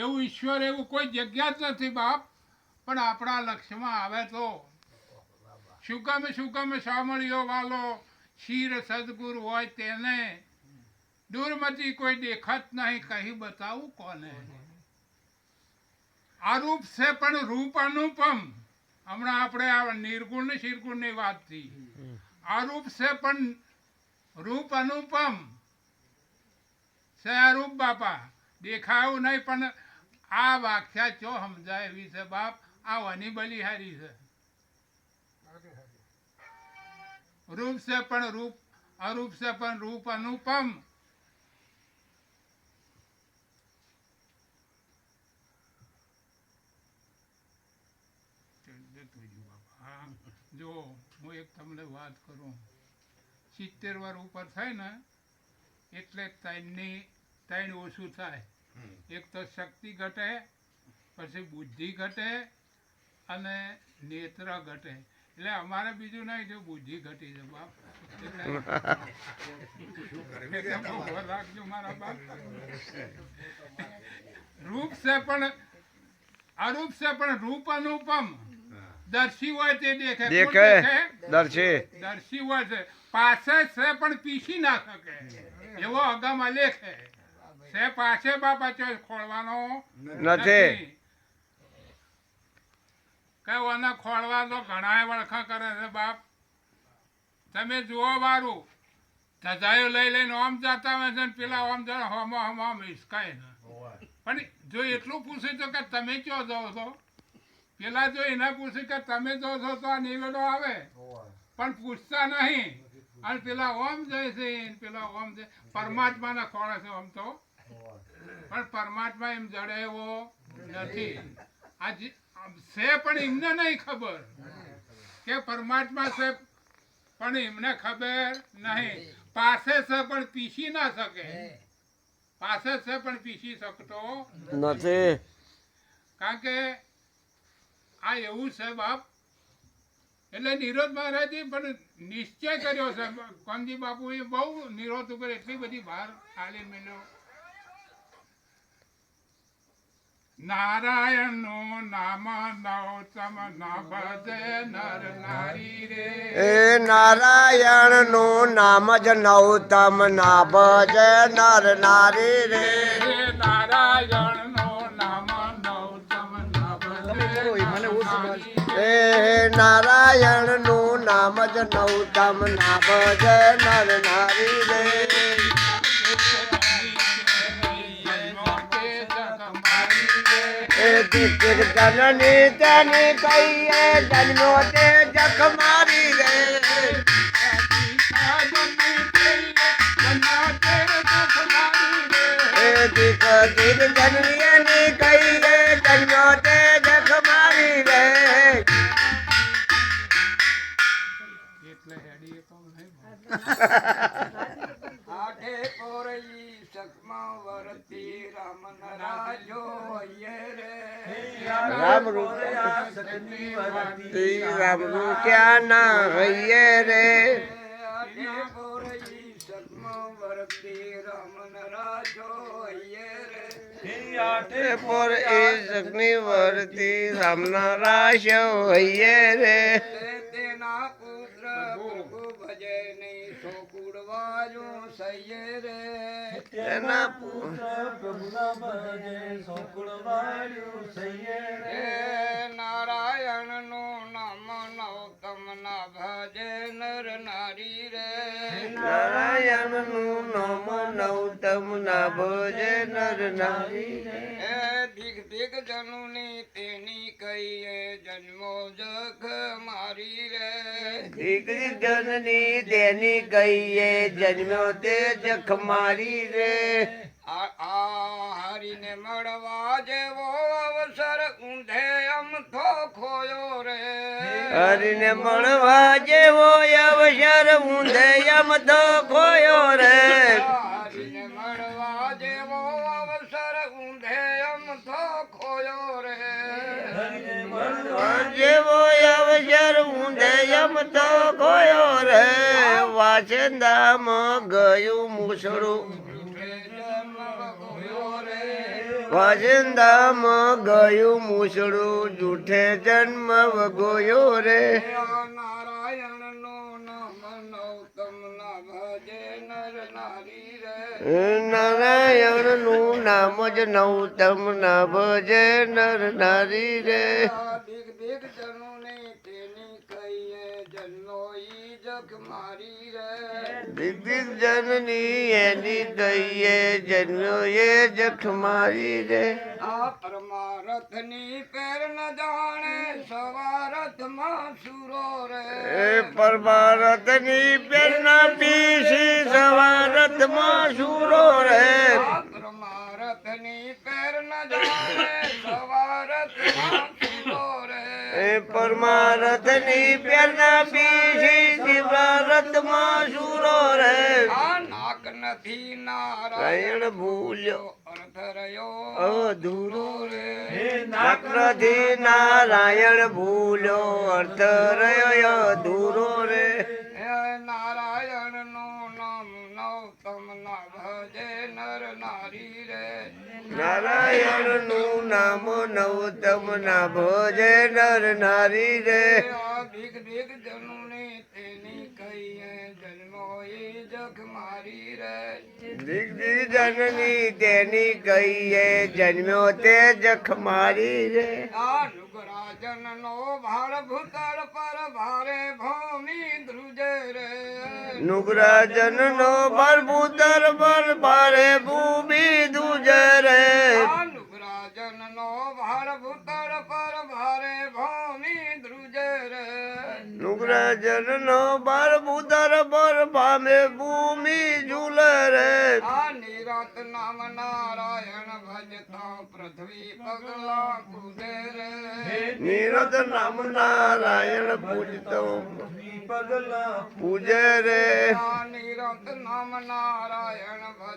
એવું ઈશ્વર, એવું કોઈ જગ્યા જ નથી બાપ. પણ આપણા લક્ષ્યમાં આવે તો. શું કામે સાંભળ્યો વાલો, શિર સદગુર હોય તેને. દૂરમાંથી કોઈ દેખાત નહીં કહી બતાવું કોને? આરૂપ છે પણ રૂપ અનુપમ. હમણાં આપણે આ નિર્ગુણ ને શિરગુણની વાત થઈ આરૂપ છે પણ રૂપ અનુપમ. છે અરૂપ બાપા. દેખાયું નહીં, પણ આ વ્યાખ્યા ચો સમજાય એવી છે બાપ? આ વાની બલિહારી છે. રૂપ છે પણ રૂપ, અરૂપ છે પણ રૂપ અનુપમ. જો હું એક તમને વાત કરું, સિત્તેર વાર ઉપર થાય ને, એટલે ત્રણની, ત્રણ ઓછું થાય. એક તો શક્તિ ઘટે પછી બુદ્ધિ ઘટે અને નેત્ર ઘટે. એટલે અમારે બીજું નહીં જો બુદ્ધિ ઘટી છે બાપ. રાખજો મારા બાપ. રૂપ છે પણ અરૂપ છે પણ રૂપ અનુપમ. દર્શી હોય તે દેખે દેખે? દર્શી. દર્શી હોય છે. પાસે છે પણ પીસી ના શકે એવો અગમ અલેખ. છે પાસે બાપા ખોળવાનો? નથી. કઈ ઓને ખોળવા તો ઘણાય વળખા કરે છે બાપ. તમે જુઓ વારું. ધજાયો લઈ લઈને ઓમ જતા હોય છે પેલા ઓમ જતા હોમો હોમો આમ હિસકાય પણ જો એટલું પૂછે તો કે તમે ક્યો જાઓ છો? પેલા જો એને પૂછ્યું કે તમે જાઓ છો તો આ નિવેડો આવે. પણ પૂછતા નહીં. અને પેલા ઓમ જાય છે પેલા ઓમ જાય. પરમાત્માના ખોળે છે ઓમ તો. પણ પરમાત્મા એમ જડે એવો નથી. આ છે પણ એમને નહીં ખબર. કે પરમાત્મા છે પણ એમને ખબર નહીં. પાસે છે પણ પીસી ના શકે. પાસે છે પણ પીસી શકતો નથી. કારણ કે આ એવું છે બાપ. એટલે નિરોધ મહારાજે પણ નિશ્ચય કર્યો છે. કોનજી બાપુએ બહુ નિરોધ ઉપર એટલી બધી ભાર આલી મેલ્યો નારાયણનું નામ નવતમ ના ભજે નર નારી રે. એ નારાયણનું નામ જ નવતમ ના ભજે નર નારી રે. નારાયણનું નામ નવતમ ના ભજે નર નારી રે. એ નારાયણનું નામ જ નવતમ ના ભજે નર નારી રે. એ દિક જનની તેની કહીએ જન્મો તે જખ મારી રે એ દિક દિક જનની ની કહીએ જન્મો તે આઠે પોરઈ સકમા વરતી રામ નરાજો રે નું હૈયે રે આઠે પોરઈ સકમા વરતી રામ નરાજો યે રે એ પર એ સગની વરતી રામના રાશો હૈયે રે તે તેના પુત્ર પ્રભુ ભજે નહીં સો સૈયે રે તેના હે નારાયણનું નામ નવતમ ના ભજે નર નારી રે. નારાયણનું નામ નવતમ ના ભજે નર નારી રે. દિગ જનુની તેની કહીએ જન્મો જખ મારી રે. દીકરી જનની તેની કહીએ જન્મો તે જખ મારી રે. આ હરીને મળવા જેવો અવસર ઊંધે અમ થો ખોયો રે. હરીને મળવા જેવો અવસર ઊંધે અમ તો ખોયો રે. વાસંદામાં ગયું મુસળું. વાજિંદામાં ગયું મૂસળું. જૂઠે જન્મ વગોયો રે. નારાયણનું નામ જ નૌતમ ના ભજે નર નારી રે આ દિગ દિગ જનુને તેની કહીએ જન્મો ઈ જગ મારી રે દિગ દિગ જનની એની દઈએ જન્મ્યો એ જખ મારી રે આ પરમારથની પેર ન જાણે સવારથમાં સુરો રે એ પરમારથની પેરના પીસી સવારથમાં સુરો રે આ પરમારથની પેર શિવરથમાં સુરો રે નાક નથી નારાયણ. રાયણ ભૂલ્યો. અર્થ રહ્યો. અધૂરો રે નકરથી નારાયણ ભૂલ્યો. અર્થ રહ્યો અધૂરો રે નારાયણનું નામ નવતમ ના ભજે નર નારી રે. નારાયણનું નામ નવતમ ના ભજે નર નારી રે. આ દિગ દિગ જનુની તેની કહીએ જન્મો ઈ જગ મારી રે. દિગ જનની તેની કહીએ જન્મ્યો તે જખ મારી રે. આ નુગરાજન નો ભાર ભૂતળ પર ભારે ભૂમિ ધ્રુજે રે. નુગરાજન નો બરભૂતર પર ભારે ભૂમિ દુજે રે. નુગરાજન નો ભાર ભૂતળ પર ભારે ભૂમિ ધ્રુજે નુગરાજન નો બરભૂતર પર ભામે ભૂમિ ઝૂલ રે નિરત નામ નારાયણ ભજતા પૃથ્વી પગલા કુદે રે નિરત નામ નારાયણ પૂજતો પૂજે રે નિરત નામ નારાયણ ભજ